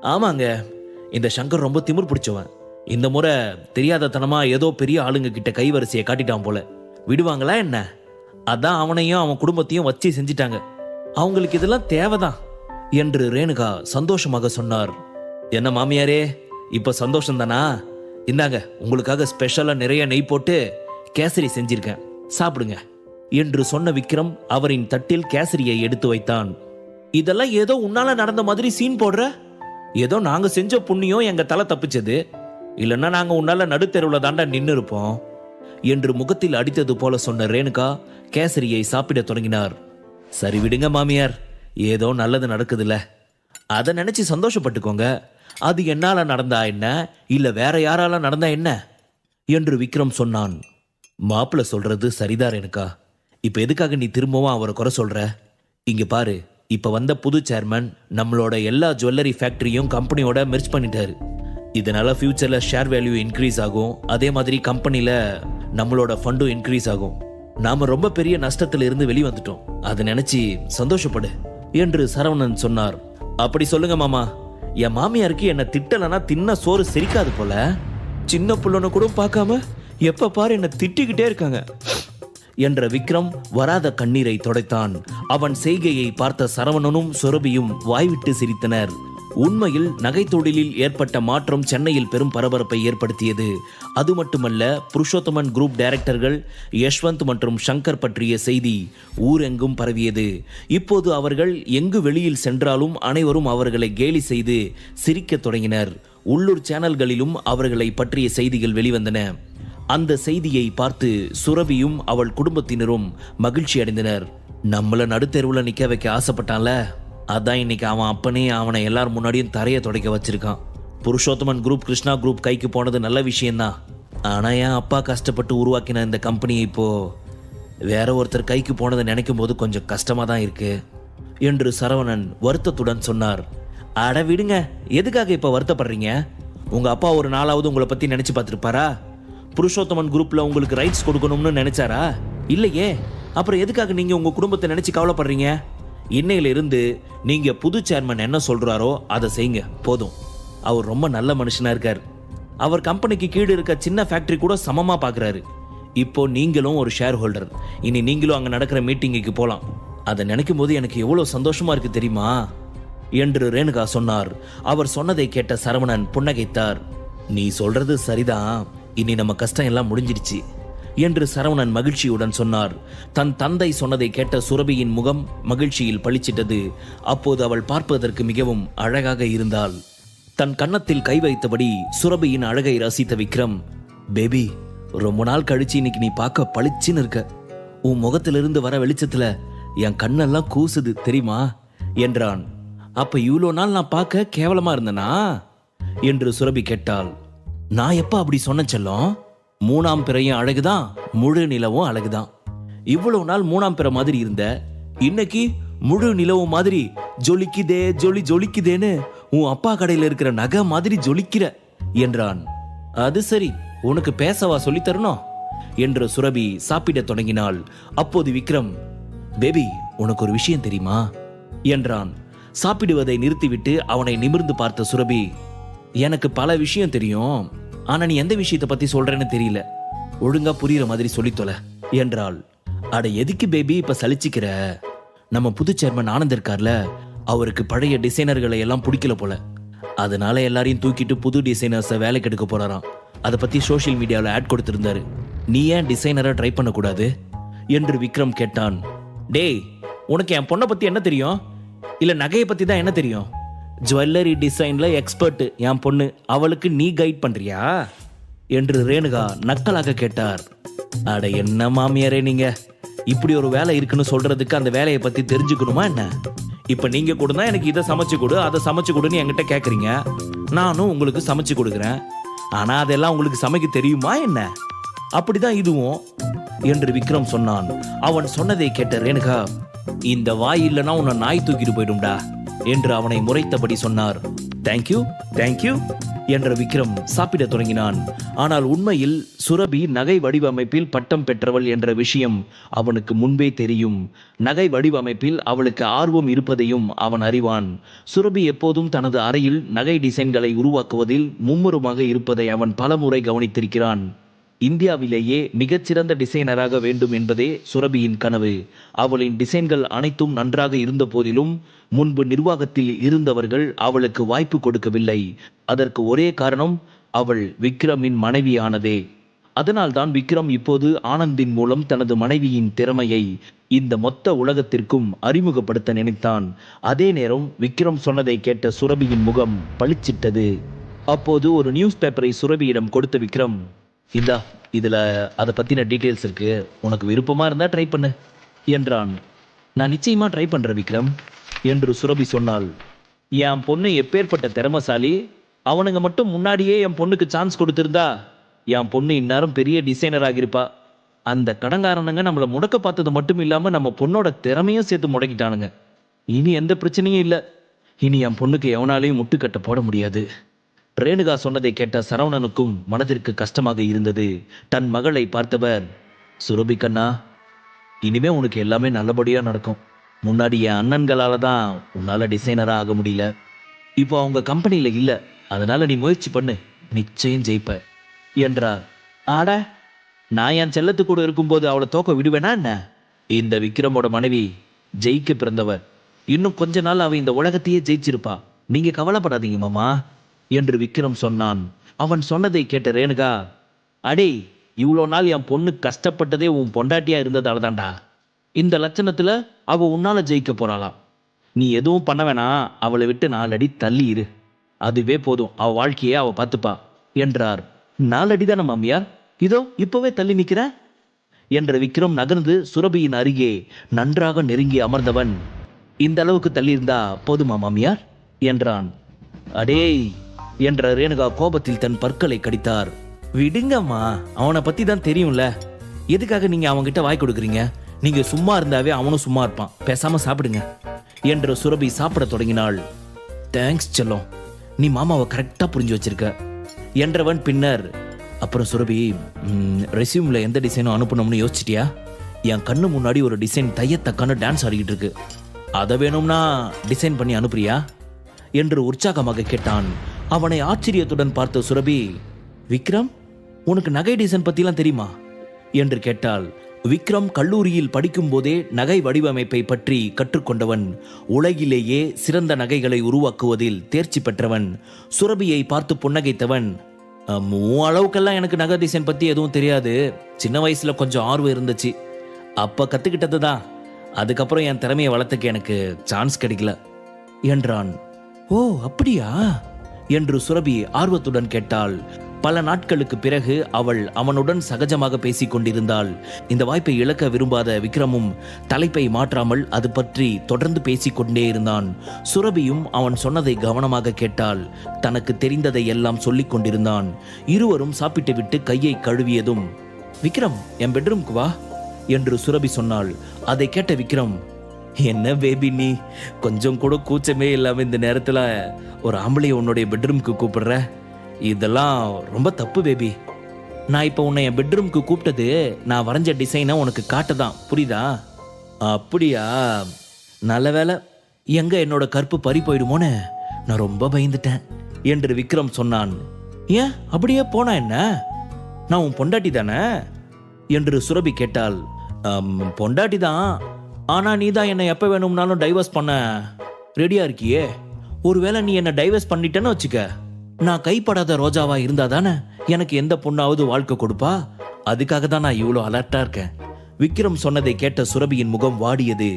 ஆமாங்க இந்த சங்கர் ரொம்ப திமிர் பிடிச்சவன். இந்த முறை தெரியாதத்தனமாக ஏதோ பெரிய ஆளுங்க கிட்ட கைவரிசையை காட்டிட்டான் போல. விடுவாங்களா என்ன? அதான் அவனையும் அவன் குடும்பத்தையும் வச்சு செஞ்சிட்டாங்க. அவங்களுக்கு இதெல்லாம் தேவைதான் என்று ரேணுகா சந்தோஷமாக சொன்னார். என்ன மாமியாரே இப்ப சந்தோஷம் தானா இந்தாங்க உங்களுக்காக ஸ்பெஷலா நிறைய நெய் போட்டு கேசரி செஞ்சிருக்கேன். சாப்பிடுங்க என்று சொன்ன விக்ரம் அவரின் தட்டில் கேசரியை எடுத்து வைத்தான். இதெல்லாம் ஏதோ உன்னால நடந்த மாதிரி சீன் போடுற? ஏதோ நாங்க செஞ்ச புண்ணியம் எங்க தலை தப்பிச்சது. இல்லைன்னா நாங்கள் உன்னால நடுத்தெருவில் தாண்டா நின்று இருப்போம் என்று முகத்தில் அடித்தது போல சொன்ன ரேணுகா கேசரியை சாப்பிடத் தொடங்கினார். சரி விடுங்க மாமியார் ஏதோ நல்லது நடக்குதுல்ல. அதை நினைச்சு சந்தோஷப்பட்டுக்கோங்க. அது என்னால நடந்தா என்ன? இல்ல வேற யாரால நடந்தா என்ன? என்று விக்ரம் சொன்னான். மாப்பிள்ள சொல்றது சரிதான் ரேணுகா. இப்ப எதுக்காக நீ திரும்பவும் அவரை குறை சொல்ற? இங்க பாரு இப்ப வந்த புது சேர்மன் நம்மளோட எல்லா ஜுவல்லரி ஃபேக்டரியும் கம்பெனியோட மெர்ச் பண்ணிட்டாரு. இதனால் ஃப்யூச்சரில் ஷேர் வேல்யூ இன்க்ரீஸ் ஆகும். அதே மாதிரி கம்பெனியில் நம்மளோட ஃபண்டும் இன்க்ரீஸ் ஆகும். நாம ரொம்ப பெரிய நஷ்டத்தில் இருந்து வெளிவந்துட்டோம் அதை நினச்சி சந்தோஷப்படு என்று சரவணன் சொன்னார். அப்படி சொல்லுங்க மாமா என் மாமியாருக்கு என்னை திட்டலனா தின்ன சோறு செரிக்காது போல. சின்ன புள்ளன கூட பார்க்காம எப்ப பாரு என்னை திட்டிக்கிட்டே இருக்காங்க. என்ற விக்ரம் வராத கண்ணீரை தொடைத்தான். அவன் செய்கையை பார்த்த சரவணனும் சுரபியும் வாய்விட்டு சிரித்தனர். உண்மையில் நகை தொழிலில் ஏற்பட்ட மாற்றம் சென்னையில் பெரும் பரபரப்பை ஏற்படுத்தியது. அது மட்டுமல்ல புருஷோத்தமன் குரூப் டைரக்டர்கள் யஷ்வந்த் மற்றும் சங்கர் பற்றிய செய்தி ஊரெங்கும் பரவியது. இப்போது அவர்கள் எங்கு வெளியில் சென்றாலும் அனைவரும் அவர்களை கேலி செய்து சிரிக்கத் தொடங்கினர். உள்ளூர் சேனல்களிலும் அவர்களை பற்றிய செய்திகள் வெளிவந்தன. அந்த செய்தியை பார்த்து சுரபியும் அவள் குடும்பத்தினரும் மகிழ்ச்சி அடைந்தனர் நம்மள நடுத்தெருவில் நிக்க வைக்க ஆசைப்பட்டான்ல? அதான் இன்னைக்கு அவன் அப்பனே அவனை எல்லார் முன்னாடியும் தரையை துடைக்க வச்சிருக்கான். புருஷோத்தமன் குரூப் கிருஷ்ணா குரூப் கைக்கு போனது நல்ல விஷயம்தான் ஆனால் என் அப்பா கஷ்டப்பட்டு உருவாக்கின இந்த கம்பெனி இப்போ வேற ஒருத்தர் கைக்கு போனதை நினைக்கும் போது கொஞ்சம் கஷ்டமாக தான் இருக்கு. என்று சரவணன் வருத்தத்துடன் சொன்னார். அட விடுங்க எதுக்காக இப்போ வருத்தப்படுறீங்க? உங்கள் அப்பா ஒரு நாளாவது உங்களை பற்றி நினச்சி பார்த்துருப்பாரா? புருஷோத்தமன் குரூப்பில் உங்களுக்கு ரைட்ஸ் கொடுக்கணும்னு நினைச்சாரா? இல்லையே. அப்புறம் எதுக்காக நீங்கள் உங்கள் குடும்பத்தை நினச்சி கவலைப்படுறீங்க? இன்னையிலிருந்து நீங்கள் நீங்க புது சேர்மன் என்ன சொல்றாரோ அதை செய்யுங்க. போதும். அவர் ரொம்ப நல்ல மனுஷனா இருக்கார். அவர் கம்பெனிக்கு கீழே இருக்க சின்ன ஃபேக்டரி கூட சமமா பார்க்குறாரு இப்போ நீங்களும் ஒரு ஷேர் ஹோல்டர் இனி நீங்களும் அங்க நடக்கிற மீட்டிங்குக்கு போலாம். அதை நினைக்கும் போது எனக்கு எவ்வளவு சந்தோஷமா இருக்கு தெரியுமா? என்று ரேணுகா சொன்னார். அவர் சொன்னதை கேட்ட சரவணன் புன்னகைத்தார். நீ சொல்றது சரிதான். இனி நம்ம கஷ்டம் எல்லாம் முடிஞ்சிடுச்சு. என்று சரவணன் மகிழ்ச்சியுடன் சொன்னார். தன் தந்தை சொன்னதை கேட்ட சுரபியின் முகம் மகிழ்ச்சியில் பளிச்சிட்டது. அப்போது அவள் பார்ப்பதற்கு மிகவும் அழகாக இருந்தாள். தன் கன்னத்தில் கை வைத்தபடி சுரபியின் அழகை ரசித்த விக்ரம் பேபி ரொம்ப நாள் கழிச்சு இன்னைக்கு நீ பார்க்க பளிச்சுன்னு இருக்க. உன் முகத்திலிருந்து வர வெளிச்சத்துல என் கண்ணெல்லாம் கூசுது தெரியுமா? என்றான். அப்ப இவ்வளோ நாள் நான் பார்க்க கேவலமா இருந்தனா? என்று சுரபி கேட்டாள். நான் எப்ப அப்படி சொன்ன செல்லம்? மூணாம் பிறையும் அழகுதான் முழு நிலவும் அழகுதான். இவ்வளவு நாள் மூணாம் பிற மாதிரி இருந்த இன்னைக்கு முழு நிலவு மாதிரி ஜொலிக்குதே ஜொலி ஜொலிக்குதேன்னு உன் அப்பா கடையில் இருக்கிற நகை மாதிரி ஜொலிக்கிற என்றான். அது சரி உனக்கு பேசவா சொல்லித் தரணும்? என்று சுரபி சாப்பிடத் தொடங்கினாள். அப்போது விக்ரம் பேபி உனக்கு ஒரு விஷயம் தெரியுமா? என்றான். சாப்பிடுவதை நிறுத்திவிட்டு அவனை நிமிர்ந்து பார்த்த சுரபி எனக்கு பல விஷயம் தெரியும். ஆனா நீ எந்த விஷயத்தை பத்தி சொல்றேன்னு தெரியல. ஒழுங்கா புரியுற மாதிரி சொல்லித்தொல என்றாள். அட எதுக்கு பேபி இப்ப சலிச்சுக்கிற? நம்ம புது சேர்மன் ஆனந்த் இருக்கார்ல அவருக்கு பழைய டிசைனர்களை எல்லாம் பிடிக்கல போல. அதனால எல்லாரையும் தூக்கிட்டு புது டிசைனர்ஸை வேலைக்கு எடுக்க போறாராம். அதை பத்தி சோஷியல் மீடியாவில் ஆட் கொடுத்திருந்தாரு. நீ ஏன் டிசைனரை ட்ரை பண்ணக்கூடாது? என்று விக்ரம் கேட்டான். டேய் உனக்கு என் பொண்ணை பத்தி என்ன தெரியும்? இல்ல நகையை பத்தி தான் என்ன தெரியும்? ஜுவல்லரி டிசைன்ல எக்ஸ்பர்ட்டு என் பொண்ணு. அவளுக்கு நீ கைட் பண்றியா? என்று ரேணுகா நக்கலாக கேட்டார். அட என்ன மாமியாரே நீங்க? இப்படி ஒரு வேலை இருக்குன்னு சொல்றதுக்கு அந்த வேலையை பத்தி தெரிஞ்சுக்கணுமா என்ன? இப்ப நீங்க கொடுத்தா எனக்கு இதை சமைச்சு கொடு அதை சமைச்சு கொடுன்னு என்கிட்ட கேக்குறீங்க. நானும் உங்களுக்கு சமைச்சு கொடுக்குறேன். ஆனா அதெல்லாம் உங்களுக்கு சமைக்க தெரியுமா என்ன? அப்படிதான் இதுவும் என்று விக்ரம் சொன்னான். அவன் சொன்னதை கேட்ட ரேணுகா இந்த வாய் இல்லைன்னா உன்னை நாய் தூக்கிட்டு போயிடும்டா. என்று அவனை முறைத்தபடி சொன்னார். தேங்க்யூ தேங்க்யூ என்ற விக்ரம் சாப்பிடத் தொடங்கினான். ஆனால் உண்மையில் சுரபி நகை வடிவமைப்பில் பட்டம் பெற்றவள் என்ற விஷயம் அவனுக்கு முன்பே தெரியும். நகை வடிவமைப்பில் அவளுக்கு ஆர்வம் இருப்பதையும் அவன் அறிவான். சுரபி எப்போதும் தனது அறையில் நகை டிசைன்களை உருவாக்குவதில் மும்முரமாக இருப்பதை அவன் பலமுறை கவனித்திருக்கிறான். இந்தியாவிலேயே மிகச்சிறந்த டிசைனராக வேண்டும் என்பதே சுரபியின் கனவு. அவளின் டிசைன்கள் அனைத்தும் நன்றாக இருந்த போதிலும் முன்பு நிர்வாகத்தில் இருந்தவர்கள் அவளுக்கு வாய்ப்பு கொடுக்கவில்லை. அதற்கு ஒரே காரணம் அவள் விக்ரமின் மனைவியானதே. அதனால்தான் விக்ரம் இப்போது ஆனந்தின் மூலம் தனது மனைவியின் திறமையை இந்த மொத்த உலகத்திற்கும் அறிமுகப்படுத்த நினைத்தான். அதே நேரம் விக்ரம் சொன்னதை கேட்ட சுரபியின் முகம் பளிச்சிட்டது. அப்போது ஒரு நியூஸ் பேப்பரை சுரபியிடம் கொடுத்த விக்ரம் இந்தா இதில் அதை பற்றின டீட்டெயில்ஸ் இருக்கு. உனக்கு விருப்பமாக இருந்தால் ட்ரை பண்ணு என்றான். நான் நிச்சயமாக ட்ரை பண்ணுறேன் விக்ரம் என்று சுரபி சொன்னாள். என் பொண்ணு எப்பேற்பட்ட திறமசாலி அவனுங்க மட்டும் முன்னாடியே என் பொண்ணுக்கு சான்ஸ் கொடுத்துருந்தா என் பொண்ணு இந்நேரம் பெரிய டிசைனர் ஆகியிருப்பா. அந்த கடங்காரனுங்க நம்மளை முடக்க பார்த்தது மட்டும் இல்லாமல் நம்ம பொண்ணோட திறமையும் சேர்த்து முடக்கிட்டானுங்க. இனி எந்த பிரச்சனையும் இல்லை. இனி என் பொண்ணுக்கு எவனாலையும் முட்டுக்கட்ட போட முடியாது. ரேணுகா சொன்னதை கேட்ட சரவணனுக்கும் மனதிற்கு கஷ்டமாக இருந்தது. தன் மகளை பார்த்தவர் சுரபி கண்ணா இனிமே உனக்கு எல்லாமே நல்லபடியா நடக்கும். முன்னாடி என் அண்ணன்களால தான் உன்னால டிசைனரா ஆக முடியல. இப்போ அவங்க கம்பெனியில இல்ல. அதனால நீ முயற்சி பண்ணு. நிச்சயம் ஜெயிப்ப. என்றார். ஆட நான் என் செல்லத்து கூட இருக்கும்போது அவளை தோக்க விடுவேனா என்ன? இந்த விக்ரமோட மனைவி ஜெயிக்க பிறந்தவர் இன்னும் கொஞ்ச நாள் அவ இந்த உலகத்தையே ஜெயிச்சிருப்பா. நீங்க கவலைப்படாதீங்க மாமா. என்று விக்ரம் சொன்னான். அவன் சொன்னதை கேட்ட ரேணுகா அடே இவ்வளோ நாள் என் பொண்ணு கஷ்டப்பட்டதே உன் பொண்டாட்டியா இருந்ததால தான்டா. இந்த லட்சணத்துல அவ உன்னால ஜெயிக்க போறாளாம் நீ எதுவும் பண்ண வேணாம் அவளை விட்டு நாலடி தள்ளி இரு. அதுவே போதும் அவ வாழ்க்கையே அவ பார்த்துப்பா என்றார். நாலடி தானே மாமியார் இதோ இப்பவே தள்ளி நிக்கிற? என்ற விக்ரம் நகர்ந்து சுரபியின் அருகே நன்றாக நெருங்கி அமர்ந்தவன் இந்த அளவுக்கு தள்ளியிருந்தா போதுமா மாமியார்? என்றான். அடேய் என்ற ரேணுகா கோபத்தில் தன் பற்களை கடித்தார். விடுங்கம்மா அவனை பத்தி தான் தெரியும்ல. எதுக்காக நீங்க அவன்கிட்ட வாய் கொடுக்குறீங்க? நீங்க சும்மா இருந்தாவே அவனும் சும்மா இருப்பான். பேசாம சாப்பிடுங்க. என்று சுரபி சாப்பிட தொடங்கினாள். தேங்க்ஸ் செல்லம். நீ மாமாவை கரெக்டா புரிஞ்சு வச்சிருக்க. என்றவன் பின்னர் அப்புறம் சுரபி ரெசியூம்ல எந்த டிசைனும் அனுப்பணும்னு யோசிச்சிட்டியா? என் கண்ணு முன்னாடி ஒரு டிசைன் தையத்தக்கான டான்ஸ் ஆடிக்கிட்டு இருக்கு. அதை வேணும்னா டிசைன் பண்ணி அனுப்புறியா? என்று உற்சாகமாக கேட்டான். அவனை ஆச்சரியத்துடன் பார்த்த சுரபி விக்ரம் உனக்கு நகை டிசைன் பத்திலாம் தெரியுமா? என்று கேட்டாள். விக்ரம் கல்லூரியில் படிக்கும்போதே நகை வடிவமைப்பை பற்றி கற்றுக்கொண்டவன் உலகிலேயே சிறந்த நகைகளை உருவாக்குவதில் தேர்ச்சி பெற்றவன். சுரபியை பார்த்து புன்னகைத்தவன் மூ அளவுக்கெல்லாம் எனக்கு நகை டிசைன் பத்தி எதுவும் தெரியாது. சின்ன வயசுல கொஞ்சம் ஆர்வம் இருந்துச்சு. அப்ப கத்துக்கிட்டது தான். அதுக்கப்புறம் என் திறமையை வளர்த்துக்க எனக்கு சான்ஸ் கிடைக்கல. என்றான். ஓ அப்படியா? என்று சுரபி ஆர்வத்துடன் கேட்டாள். பல நாட்களுக்கு பிறகு அவள் அவனுடன் சகஜமாக பேசிக் கொண்டிருந்தாள். இந்த வாய்ப்பை இழக்க விரும்பாத விக்ரமும் தலைப்பை மாற்றாமல் அது பற்றி தொடர்ந்து பேசிக் கொண்டே இருந்தான். சுரபியும் அவன் சொன்னதை கவனமாக கேட்டாள். தனக்கு தெரிந்ததை எல்லாம் சொல்லிக் கொண்டிருந்தான். இருவரும் சாப்பிட்டுவிட்டு கையை கழுவியதும் விக்ரம் என் பெட்ரூம்க்கு வா என்று சுரபி சொன்னாள். அதை கேட்ட விக்ரம் என்ன பேபி நீ? கொஞ்சம் கூட கூச்சமே இல்லாமல் இந்த நேரத்தில் ஒரு ஆம்பளையை உன்னுடைய பெட்ரூம்க்கு கூப்பிடுற? இதெல்லாம் ரொம்ப தப்பு பேபி நான் இப்போ உன்னை என் பெட்ரூம்க்கு கூப்பிட்டது நான் வரைஞ்ச டிசைனை உனக்கு காட்டதான். புரியுதா? அப்படியா? நல்ல வேலை எங்க என்னோட கற்பு பறி போயிடுமோன்னு நான் ரொம்ப பயந்துட்டேன் என்று விக்ரம் சொன்னான். ஏன்? அப்படியே போனா என்ன? நான் உன் பொண்டாட்டி தானே? என்று சுரபி கேட்டாள். பொண்டாட்டி தான். ஆனால் நீ தான் என்னை எப்போ வேணும்னாலும் டைவர்ஸ் பண்ண ரெடியாக இருக்கியே? ஒருவேளை நீ என்னை டைவர்ஸ் பண்ணிட்டேன்னு வச்சுக்க நான் கைப்படாத ரோஜாவா இருந்தா தானே எனக்கு எந்த பொண்ணாவது வாழ்க்கை கொடுப்பா? அதுக்காக தான் நான் இவ்வளோ அலர்ட்டா இருக்கேன். விக்ரம் சொன்னதை கேட்ட சுரபியின் முகம் வாடியது.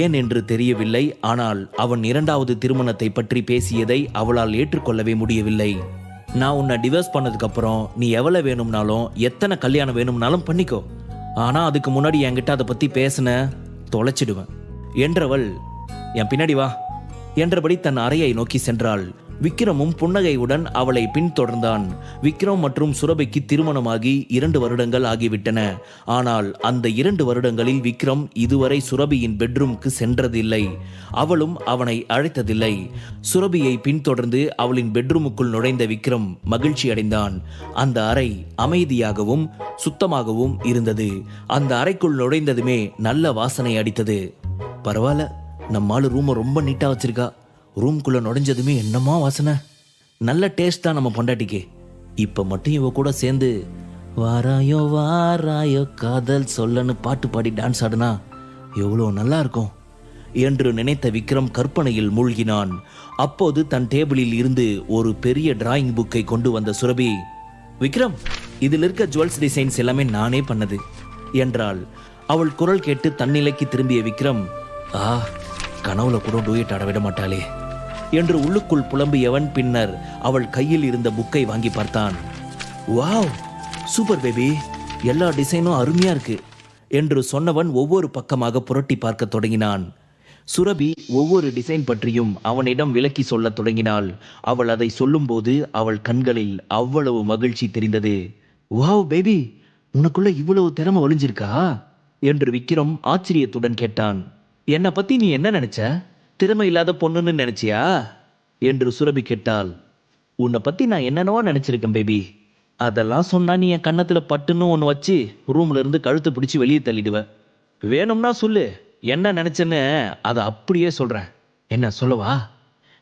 ஏன் என்று தெரியவில்லை ஆனால் அவன் இரண்டாவது திருமணத்தை பற்றி பேசியதை அவளால் ஏற்றுக்கொள்ளவே முடியவில்லை. நான் உன்னை டிவோர்ஸ் பண்ணதுக்கப்புறம் நீ எவ்வளோ வேணும்னாலும் எத்தனை கல்யாணம் வேணும்னாலும் பண்ணிக்கோ. ஆனால் அதுக்கு முன்னாடி என்கிட்ட அதை பற்றி பேசின தொலைச்சிடுவேன். என்றவள் என் பின்னாடி வா. என்றபடி தன் அறையை நோக்கி சென்றாள். விக்ரமும் புன்னகையுடன் அவளை பின்தொடர்ந்தான். விக்ரம் மற்றும் சுரபிக்கு திருமணமாகி இரண்டு வருடங்கள் ஆகிவிட்டன. ஆனால் அந்த இரண்டு வருடங்களில் விக்ரம் இதுவரை சுரபியின் பெட்ரூம்க்கு சென்றதில்லை. அவளும் அவனை அழைத்ததில்லை. சுரபியை பின்தொடர்ந்து அவளின் பெட்ரூமுக்குள் நுழைந்த விக்ரம் மகிழ்ச்சி அடைந்தான் அந்த அறை அமைதியாகவும் சுத்தமாகவும் இருந்தது. அந்த அறைக்குள் நுழைந்ததுமே நல்ல வாசனை அடித்தது. பரவாயில்ல நம்மளு ரூமை ரொம்ப நீட்டா வச்சிருக்கா. ரூம்குள்ள நுழைஞ்சதுமே என்னமா வாசனை? நல்ல டேஸ்ட் தான் நம்ம பொண்டாட்டிக்கு. இப்போ மட்டும் இவ கூட சேர்ந்து வாராயோ வாராயோ காதல் சொல்லன்னு பாட்டு பாடி டான்ஸ் ஆடுனா எவ்வளோ நல்லா இருக்கும். என்று நினைத்த விக்ரம் கற்பனையில் மூழ்கினான். அப்போது தன் டேபிளில் இருந்து ஒரு பெரிய டிராயிங் புக்கை கொண்டு வந்த சுரபி விக்ரம் இதில் இருக்க ஜுவல்ஸ் டிசைன்ஸ் எல்லாமே நானே பண்ணது. என்றாள். அவள் குரல் கேட்டு தன்னிலைக்கு திரும்பிய விக்ரம் ஆ கனவுல கூட டூயட் ஆட விட மாட்டாளே. என்று உள்ளுக்குள் புலம்பியவன் பின்னர் அவள் கையில் இருந்த புக்கை வாங்கி பார்த்தான். Wow super baby. எல்லா டிசைனும் அருமையா இருக்கு என்று சொன்னவன் ஒவ்வொரு பக்கமாக புரட்டி பார்க்க தொடங்கினான். சுரபி ஒவ்வொரு டிசைன் பற்றியும் அவனிடம் விளக்கி சொல்லத் தொடங்கினாள். அவள் அதை சொல்லும்போது அவள் கண்களில் அவ்வளவு மகிழ்ச்சி தெரிந்தது. வாவ் பேபி உனக்குள்ள இவ்வளவு திறமை ஒளிஞ்சிருக்கா? என்று விக்ரம் ஆச்சரியத்துடன் கேட்டான். என்னை பத்தி நீ என்ன நினைச்ச? திறமை இல்லாத பொண்ணுன்னு நினைச்சியா? என்று சுரபி கேட்டாள். உன்னை பத்தி நான் என்னென்னவோ நினைச்சிருக்கேன் பேபி அதெல்லாம் சொன்னா நீ என் கன்னத்துல பட்டுன்னு ஒன்று வச்சு ரூம்ல இருந்து கழுத்து பிடிச்சி வெளியே தள்ளிடுவ. வேணும்னா சொல்லு என்ன நினைச்சேன்னு அதை அப்படியே சொல்றேன். என்ன சொல்லவா?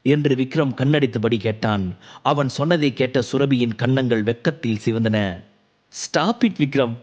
என்று விக்ரம் கண்ணடித்தபடி கேட்டான். அவன் சொன்னதை கேட்ட சுரபியின் கன்னங்கள் வெக்கத்தில் சிவந்தன. Stop it Vikram.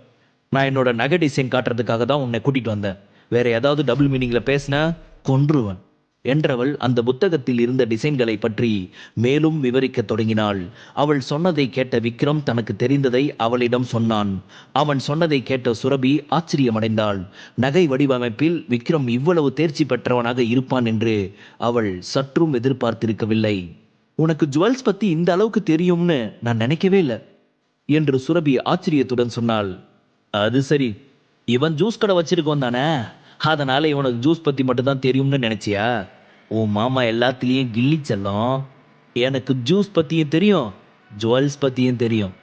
நான் என்னோட நகை டிசைன் காட்டுறதுக்காக தான் உன்னை கூட்டிட்டு வந்தேன். வேற ஏதாவது டபுள் மீனிங்ல பேசினா கொன்றுவன். என்றவள் அந்த புத்தகத்தில் இருந்த டிசைன்களை பற்றி மேலும் விவரிக்க தொடங்கினாள். அவள் சொன்னதை கேட்ட விக்ரம் தனக்கு தெரிந்ததை அவளிடம் சொன்னான். அவன் சொன்னதை கேட்ட சுரபி ஆச்சரியமடைந்தாள். நகை வடிவமைப்பில் விக்ரம் இவ்வளவு தேர்ச்சி பெற்றவனாக இருப்பான் என்று அவள் சற்றும் எதிர்பார்த்திருக்கவில்லை. உனக்கு ஜுவல்ஸ் பத்தி இந்த அளவுக்கு தெரியும்னு நான் நினைக்கவே இல்லை என்று சுரபி ஆச்சரியத்துடன் சொன்னாள். அது சரி. இவன் ஜூஸ் கடை வச்சிருக்கோம் தானே. அதனால இவனுக்கு ஜூஸ் பத்தி மட்டும்தான் தெரியும்னு நினைச்சியா? உன் மாமா எல்லாத்துலேயும் கில்லி செல்லம். எனக்கு ஜூஸ் பற்றியும் தெரியும் ஜுவல்ஸ் பற்றியும் தெரியும்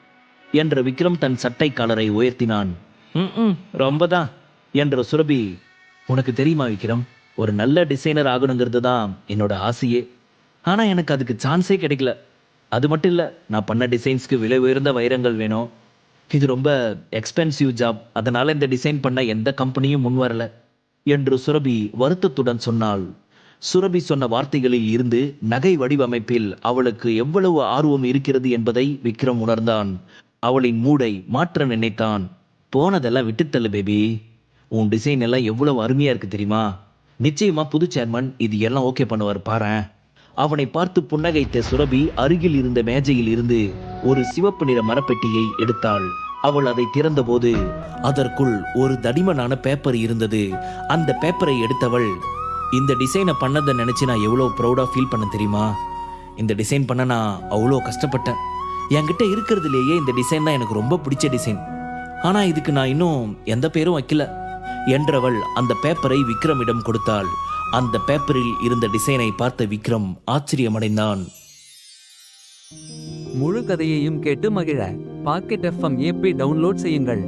என்ற விக்ரம் தன் சட்டை காலரை உயர்த்தினான். ம் ரொம்ப தான் என்ற சுரபி. உனக்கு தெரியுமா விக்ரம் ஒரு நல்ல டிசைனர் ஆகணுங்கிறது தான் என்னோட ஆசையே. ஆனால் எனக்கு அதுக்கு சான்ஸே கிடைக்கல. அது மட்டும் இல்லை நான் பண்ண டிசைன்ஸ்க்கு விலை உயர்ந்த வைரங்கள் வேணும். இது ரொம்ப எக்ஸ்பென்சிவ் ஜாப் அதனால இந்த டிசைன் பண்ண எந்த கம்பெனியும் முன் வரல என்று சுரபி வருத்தத்துடன் சொன்னாள். சுரபி சொன்ன வார்த்தைகளில் இருந்து நகை வடிவமைப்பில் அவளுக்கு எவ்வளவு ஆர்வம் இருக்கிறது என்பதை விக்ரம் உணர்ந்தான். அவளின் மூடை மாற்ற நினைத்தான். போனதெல்லாம் விட்டுத்தள்ளு பேபி. உன் டிசைன் எல்லாம் எவ்வளவு அருமையா இருக்கு தெரியுமா? நிச்சயமா புது சேர்மன் இது எல்லாம் ஓகே பண்ணுவார் பாரேன். அவனை பார்த்து புன்னகைத்த சுரபி அருகில் இருந்த மேஜையில் இருந்து ஒரு சிவப்பு நிற மரப்பெட்டியை எடுத்தாள். அவள் அதை திறந்தபோது அதற்குள் ஒரு தடிமனான பேப்பர் இருந்தது. அந்த பேப்பரை எடுத்தவள் இந்த டிசைனை பண்ணதை நினச்சி நான் எவ்வளோ ப்ரௌடாக ஃபீல் பண்ண தெரியுமா? இந்த டிசைன் பண்ண நான் அவ்வளோ கஷ்டப்பட்டேன். என்கிட்ட இருக்கிறதுலேயே இந்த டிசைன் தான் எனக்கு ரொம்ப பிடிச்ச டிசைன் ஆனால் இதுக்கு நான் இன்னும் எந்த பேரும் வைக்கல. என்றவள் அந்த பேப்பரை விக்ரமிடம் கொடுத்தாள். அந்த பேப்பரில் இருந்த டிசைனை பார்த்த விக்ரம் ஆச்சரியமடைந்தான். முழு கதையையும் கேட்டு மகிழ. பாக்கெட் எஃப்எம் ஏபி டவுன்லோட் செய்யுங்கள்.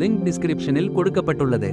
லிங்க் டிஸ்கிரிப்ஷனில் கொடுக்கப்பட்டுள்ளது.